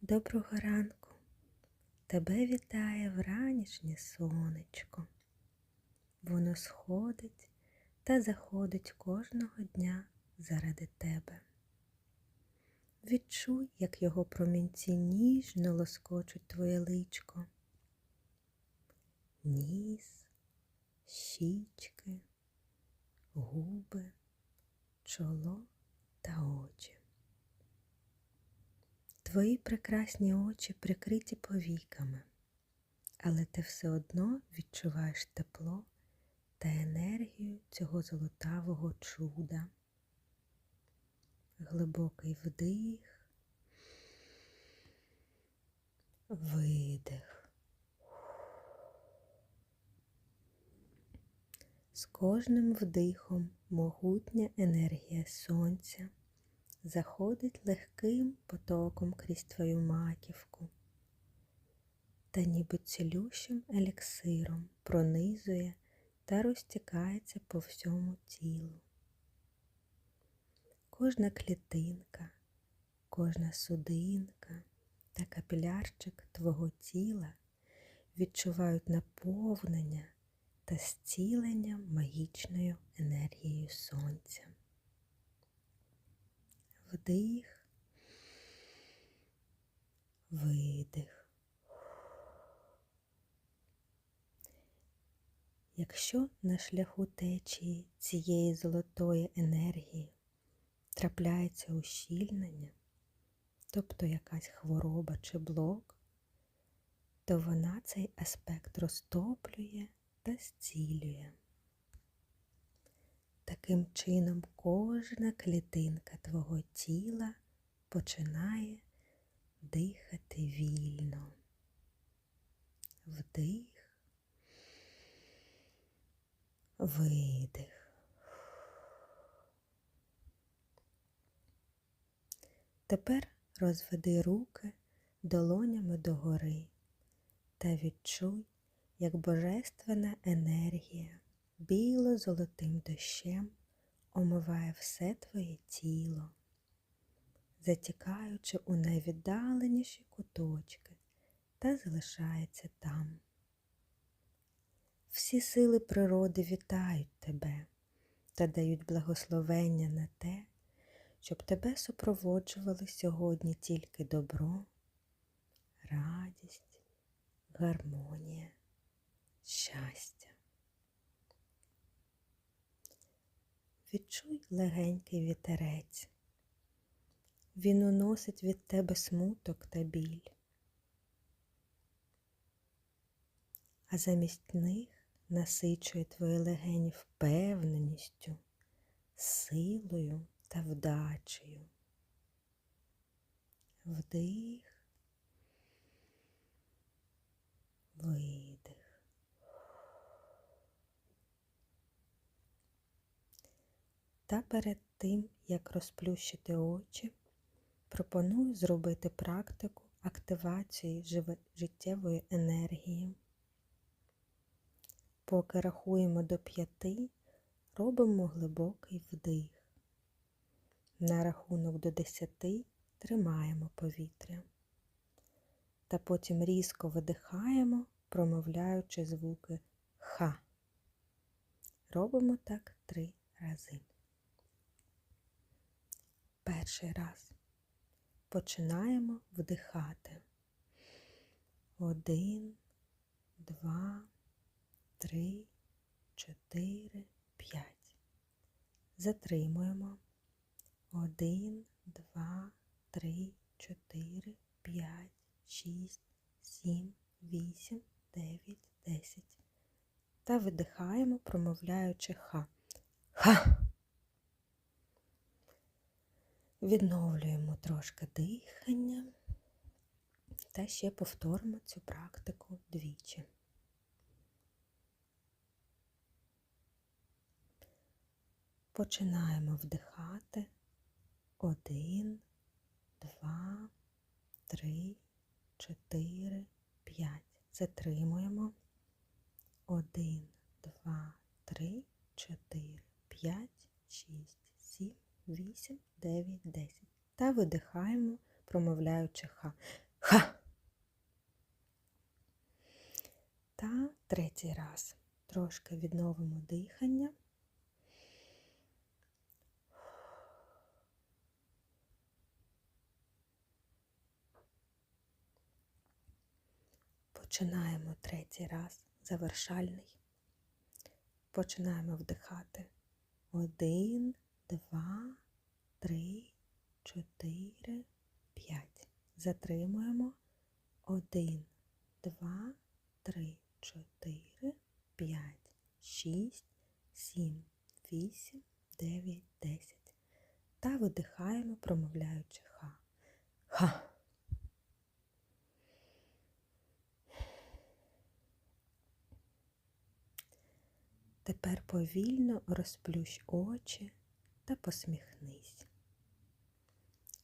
Доброго ранку. Тебе вітає вранішнє сонечко. Воно сходить та заходить кожного дня заради тебе. Відчуй, як його промінці ніжно лоскочуть твоє личко, ніс, щічки, губи, чоло та очі. Твої прекрасні очі прикриті повіками, але ти все одно відчуваєш тепло та енергію цього золотавого чуда. Глибокий вдих, видих. З кожним вдихом могутня енергія сонця заходить легким потоком крізь твою маківку та ніби цілющим еліксиром пронизує та розтікається по всьому тілу. Кожна клітинка, кожна судинка та капілярчик твого тіла відчувають наповнення та зцілення магічною енергією сонця вдих, видих. Якщо на шляху течії цієї золотої енергії трапляється ущільнення, тобто якась хвороба чи блок, то вона цей аспект розтоплює та зцілює. Таким чином кожна клітинка твого тіла починає дихати вільно. Вдих, видих. Тепер розведи руки долонями догори та відчуй, як божественна енергія біло-золотим дощем омиває все твоє тіло, затікаючи у найвіддаленіші куточки та залишається там. Всі сили природи вітають тебе та дають благословення на те, щоб тебе супроводжували сьогодні тільки добро, радість, гармонія, щастя. Відчуй легенький вітерець. Він уносить від тебе смуток та біль. А замість них насичує твої легені впевненістю, силою та вдачею. Вдих, видих. Та перед тим, як розплющити очі, пропоную зробити практику активації життєвої енергії. Поки рахуємо до п'яти, робимо глибокий вдих. На рахунок до десяти тримаємо повітря. Та потім різко видихаємо, промовляючи звуки Х. Робимо так три рази. Перший раз починаємо вдихати. Один, два, три, чотири, п'ять. Затримуємо. Один, два, три, чотири, п'ять, шість, сім, вісім, дев'ять, десять. Та видихаємо, промовляючи ха. Ха. Відновлюємо трошки дихання та ще повторимо цю практику двічі. Починаємо вдихати один, два, три, чотири, п'ять. Затримуємо. Один, два, три, чотири, п'ять, шість, сім, вісім, дев'ять, десять. Та видихаємо, промовляючи ха. Ха. Та третій раз. Трошки відновимо дихання. Починаємо третій раз, завершальний. Починаємо вдихати. Один, два, три, чотири, п'ять. Затримуємо. Один, два, три, чотири, п'ять, шість, сім, вісім, дев'ять, десять. Та видихаємо, промовляючи ха. Ха. Тепер повільно розплющ очі та посміхнись.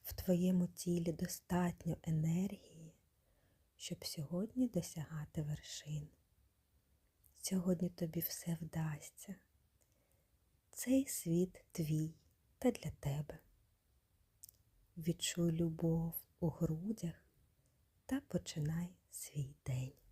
В твоєму тілі достатньо енергії, щоб сьогодні досягати вершин. Сьогодні тобі все вдасться. Цей світ твій та для тебе. Відчуй любов у грудях та починай свій день.